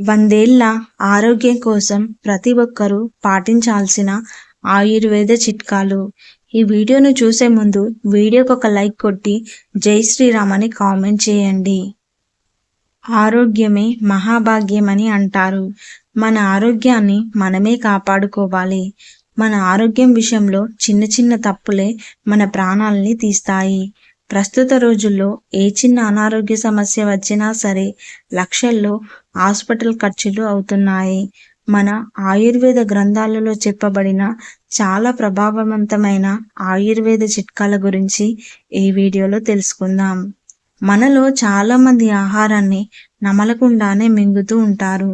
వందేళ్ళ ఆరోగ్యం కోసం ప్రతి ఒక్కరూ పాటించాల్సిన ఆయుర్వేద చిట్కాలు. ఈ వీడియోను చూసే ముందు వీడియోకి ఒక లైక్ కొట్టి జై శ్రీరామ్ అని కామెంట్ చేయండి. ఆరోగ్యమే మహాభాగ్యం అని అంటారు. మన ఆరోగ్యాన్ని మనమే కాపాడుకోవాలి. మన ఆరోగ్యం విషయంలో చిన్న చిన్న తప్పులే మన ప్రాణాలని తీస్తాయి. ప్రస్తుత రోజుల్లో ఏ చిన్న అనారోగ్య సమస్య వచ్చినా సరే లక్షల్లో హాస్పిటల్ ఖర్చులు అవుతున్నాయి. మన ఆయుర్వేద గ్రంథాలలో చెప్పబడిన చాలా ప్రభావవంతమైన ఆయుర్వేద చిట్కాల గురించి ఈ వీడియోలో తెలుసుకుందాం. మనలో చాలామంది ఆహారాన్ని నమలకుండానే మింగుతూ ఉంటారు.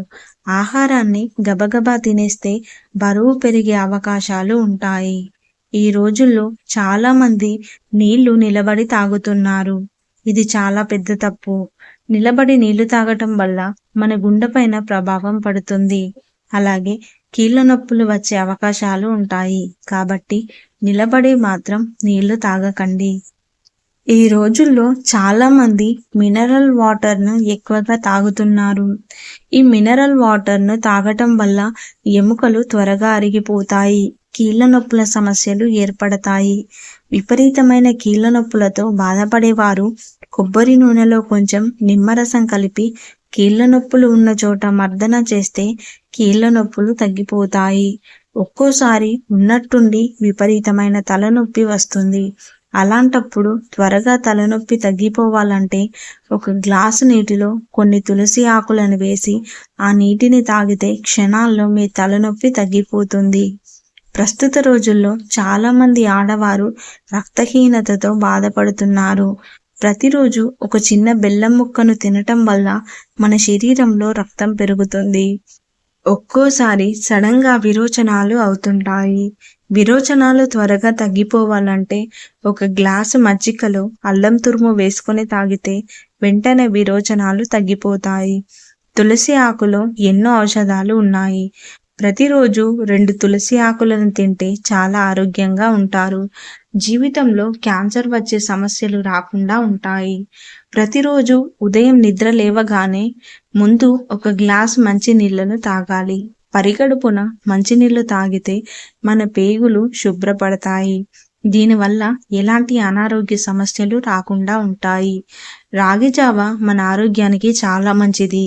ఆహారాన్ని గబగబా తినేస్తే బరువు పెరిగే అవకాశాలు ఉంటాయి. ఈ రోజుల్లో చాలా మంది నీళ్ళు నిలబడి తాగుతున్నారు. ఇది చాలా పెద్ద తప్పు. నిలబడి నీళ్ళు తాగటం వల్ల మన గుండెపైన ప్రభావం పడుతుంది. అలాగే కీళ్ళ నొప్పులు వచ్చే అవకాశాలు ఉంటాయి. కాబట్టి నిలబడి మాత్రం నీళ్ళు తాగకండి. ఈ రోజుల్లో చాలా మంది మినరల్ వాటర్ను ఎక్కువగా తాగుతున్నారు. ఈ మినరల్ వాటర్ను తాగటం వల్ల ఎముకలు త్వరగా అరిగిపోతాయి. కీళ్ళ నొప్పుల సమస్యలు ఏర్పడతాయి. విపరీతమైన కీళ్ళ నొప్పులతో బాధపడేవారు కొబ్బరి నూనెలో కొంచెం నిమ్మరసం కలిపి కీళ్ళ నొప్పులు ఉన్న చోట మర్దన చేస్తే కీళ్ళ నొప్పులు తగ్గిపోతాయి. ఒక్కోసారి ఉన్నట్టుండి విపరీతమైన తలనొప్పి వస్తుంది. అలాంటప్పుడు త్వరగా తలనొప్పి తగ్గిపోవాలంటే ఒక గ్లాసు నీటిలో కొన్ని తులసి ఆకులను వేసి ఆ నీటిని తాగితే క్షణాల్లో మీ తలనొప్పి తగ్గిపోతుంది. ప్రస్తుత రోజుల్లో చాలామంది ఆడవారు రక్తహీనతతో బాధపడుతున్నారు. ప్రతిరోజు ఒక చిన్న బెల్లం ముక్కను తినటం వల్ల మన శరీరంలో రక్తం పెరుగుతుంది. ఒక్కోసారి సడన్గా విరోచనాలు అవుతుంటాయి. విరోచనాలు త్వరగా తగ్గిపోవాలంటే ఒక గ్లాసు మజ్జికలో అల్లం తురుము వేసుకొని తాగితే వెంటనే విరోచనాలు తగ్గిపోతాయి. తులసి ఆకులో ఎన్నో ఔషధాలు ఉన్నాయి. ప్రతిరోజు రెండు తులసి ఆకులను తింటే చాలా ఆరోగ్యంగా ఉంటారు. జీవితంలో క్యాన్సర్ వచ్చే సమస్యలు రాకుండా ఉంటాయి. ప్రతిరోజు ఉదయం నిద్ర లేవగానే ముందు ఒక గ్లాస్ మంచి నీళ్ళను తాగాలి. పరిగడుపున మంచినీళ్ళు తాగితే మన పేగులు శుభ్రపడతాయి. దీనివల్ల ఎలాంటి అనారోగ్య సమస్యలు రాకుండా ఉంటాయి. రాగి జావ మన ఆరోగ్యానికి చాలా మంచిది.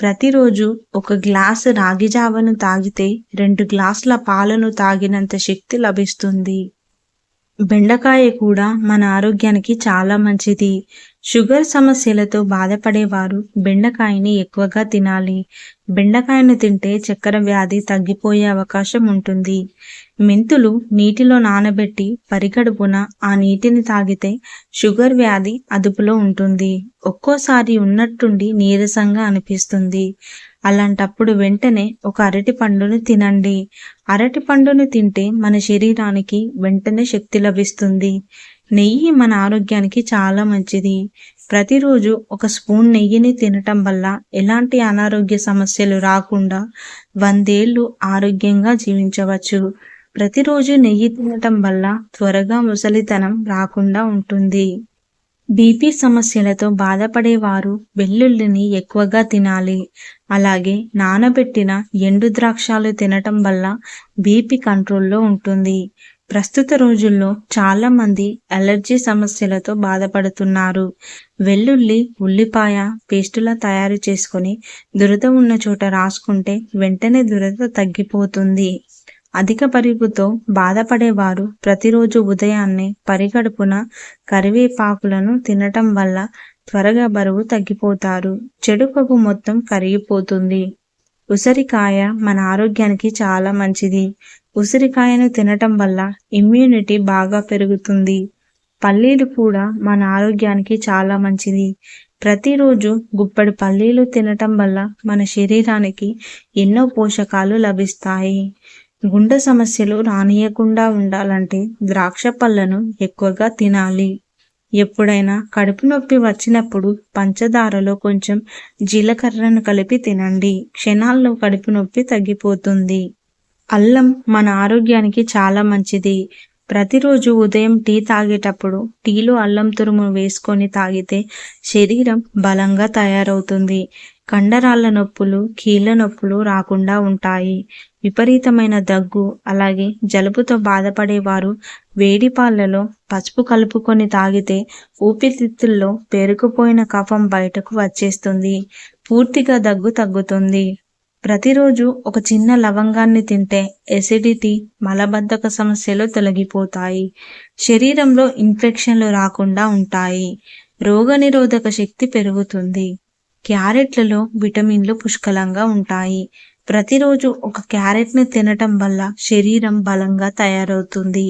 ప్రతిరోజు ఒక గ్లాసు రాగి జావను తాగితే రెండు గ్లాసుల పాలను తాగినంత శక్తి లభిస్తుంది. బెండకాయ కూడా మన ఆరోగ్యానికి చాలా మంచిది. షుగర్ సమస్యలతో బాధపడేవారు బెండకాయని ఎక్కువగా తినాలి. బెండకాయను తింటే చక్కెర వ్యాధి తగ్గిపోయే అవకాశం ఉంటుంది. మెంతులు నీటిలో నానబెట్టి పరిగడుపున ఆ నీటిని తాగితే షుగర్ వ్యాధి అదుపులో ఉంటుంది. ఒక్కోసారి ఉన్నట్టుండి నీరసంగా అనిపిస్తుంది. అలాంటప్పుడు వెంటనే ఒక అరటి పండును తినండి. అరటి పండును తింటే మన శరీరానికి వెంటనే శక్తి లభిస్తుంది. నెయ్యి మన ఆరోగ్యానికి చాలా మంచిది. ప్రతిరోజు ఒక స్పూన్ నెయ్యిని తినటం వల్ల ఎలాంటి అనారోగ్య సమస్యలు రాకుండా వందేళ్ళు ఆరోగ్యంగా జీవించవచ్చు. ప్రతిరోజు నెయ్యి తినటం వల్ల త్వరగా ముసలితనం రాకుండా ఉంటుంది. బీపీ సమస్యలతో బాధపడేవారు వెల్లుల్లిని ఎక్కువగా తినాలి. అలాగే నానబెట్టిన ఎండు ద్రాక్షాలు తినటం వల్ల బీపీ కంట్రోల్లో ఉంటుంది. ప్రస్తుత రోజుల్లో చాలామంది అలర్జీ సమస్యలతో బాధపడుతున్నారు. వెల్లుల్లి ఉల్లిపాయ పేస్టులా తయారు చేసుకొని దురద ఉన్న చోట రాసుకుంటే వెంటనే దురద తగ్గిపోతుంది. అధిక బరువుతో బాధపడేవారు ప్రతిరోజు ఉదయాన్నే పరిగడుపున కరివేపాకులను తినటం వల్ల త్వరగా బరువు తగ్గిపోతారు. చెడు కొవ్వు మొత్తం కరిగిపోతుంది. ఉసిరికాయ మన ఆరోగ్యానికి చాలా మంచిది. ఉసిరికాయను తినటం వల్ల ఇమ్యూనిటీ బాగా పెరుగుతుంది. పల్లీలు కూడా మన ఆరోగ్యానికి చాలా మంచిది. ప్రతిరోజు గుప్పడి పల్లీలు తినటం వల్ల మన శరీరానికి ఎన్నో పోషకాలు లభిస్తాయి. గుండె సమస్యలు రానియకుండా ఉండాలంటే ద్రాక్ష పళ్ళను ఎక్కువగా తినాలి. ఎప్పుడైనా కడుపు నొప్పి వచ్చినప్పుడు పంచదారలో కొంచెం జీలకర్రను కలిపి తినండి. క్షణాల్లో కడుపు నొప్పి తగ్గిపోతుంది. అల్లం మన ఆరోగ్యానికి చాలా మంచిది. ప్రతిరోజు ఉదయం టీ తాగేటప్పుడు టీలో అల్లం తురుము వేసుకొని తాగితే శరీరం బలంగా తయారవుతుంది. కండరాల నొప్పులు కీళ్ళ నొప్పులు రాకుండా ఉంటాయి. విపరీతమైన దగ్గు అలాగే జలుబుతో బాధపడేవారు వేడి పాలలో పసుపు కలుపుకొని తాగితే ఊపిరితిత్తుల్లో పేరుకుపోయిన కఫం బయటకు వచ్చేస్తుంది. పూర్తిగా దగ్గు తగ్గుతుంది. ప్రతిరోజు ఒక చిన్న లవంగాన్ని తింటే ఎసిడిటీ మలబద్ధక సమస్యలు తొలగిపోతాయి. శరీరంలో ఇన్ఫెక్షన్లు రాకుండా ఉంటాయి. రోగనిరోధక శక్తి పెరుగుతుంది. క్యారెట్లలో విటమిన్లు పుష్కలంగా ఉంటాయి. ప్రతిరోజు ఒక క్యారెట్ని తినటం వల్ల శరీరం బలంగా తయారవుతుంది.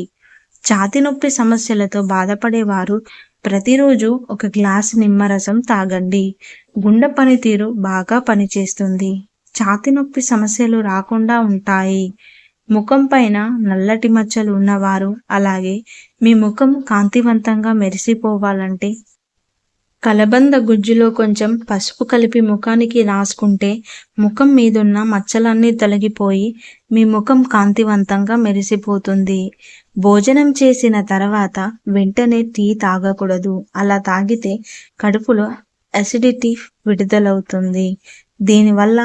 ఛాతి నొప్పి సమస్యలతో బాధపడేవారు ప్రతిరోజు ఒక గ్లాసు నిమ్మరసం తాగండి. గుండె పనితీరు బాగా పనిచేస్తుంది. ఛాతి నొప్పి సమస్యలు రాకుండా ఉంటాయి. ముఖం పైన నల్లటి మచ్చలు ఉన్నవారు అలాగే మీ ముఖం కాంతివంతంగా మెరిసిపోవాలంటే కలబంద గుజ్జులో కొంచెం పసుపు కలిపి ముఖానికి రాసుకుంటే ముఖం మీదున్న మచ్చలన్నీ తొలగిపోయి మీ ముఖం కాంతివంతంగా మెరిసిపోతుంది. భోజనం చేసిన తర్వాత వెంటనే టీ తాగకూడదు. అలా తాగితే కడుపులో అసిడిటీ విడుదలవుతుంది. దీనివల్ల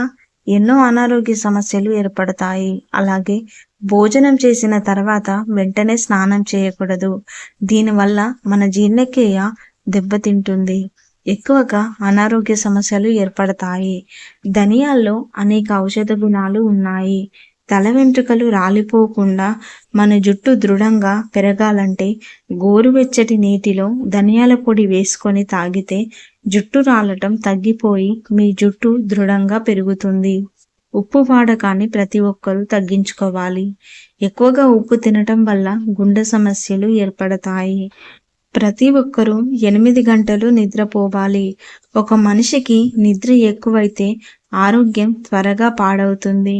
ఎన్నో అనారోగ్య సమస్యలు ఏర్పడతాయి. అలాగే భోజనం చేసిన తర్వాత వెంటనే స్నానం చేయకూడదు. దీనివల్ల మన జీర్ణక్రియ దెబ్బతింటుంది. ఎక్కువగా అనారోగ్య సమస్యలు ఏర్పడతాయి. ధనియాల్లో అనేక ఔషధ గుణాలు ఉన్నాయి. తల వెంట్రుకలు రాలిపోకుండా మన జుట్టు దృఢంగా పెరగాలంటే గోరువెచ్చటి నీటిలో ధనియాల పొడి వేసుకొని తాగితే జుట్టు రాలటం తగ్గిపోయి మీ జుట్టు దృఢంగా పెరుగుతుంది. ఉప్పు వాడకాన్ని ప్రతి ఒక్కరూ తగ్గించుకోవాలి. ఎక్కువగా ఉప్పు తినటం వల్ల గుండె సమస్యలు ఏర్పడతాయి. ప్రతి ఒక్కరూ ఎనిమిది గంటలు నిద్రపోవాలి. ఒక మనిషికి నిద్ర ఎక్కువైతే ఆరోగ్యం త్వరగా పాడవుతుంది.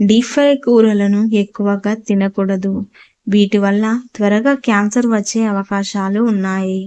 డీప్ ఫ్రై కూరలను ఎక్కువగా తినకూడదు. వీటి వల్ల త్వరగా క్యాన్సర్ వచ్చే అవకాశాలు ఉన్నాయి.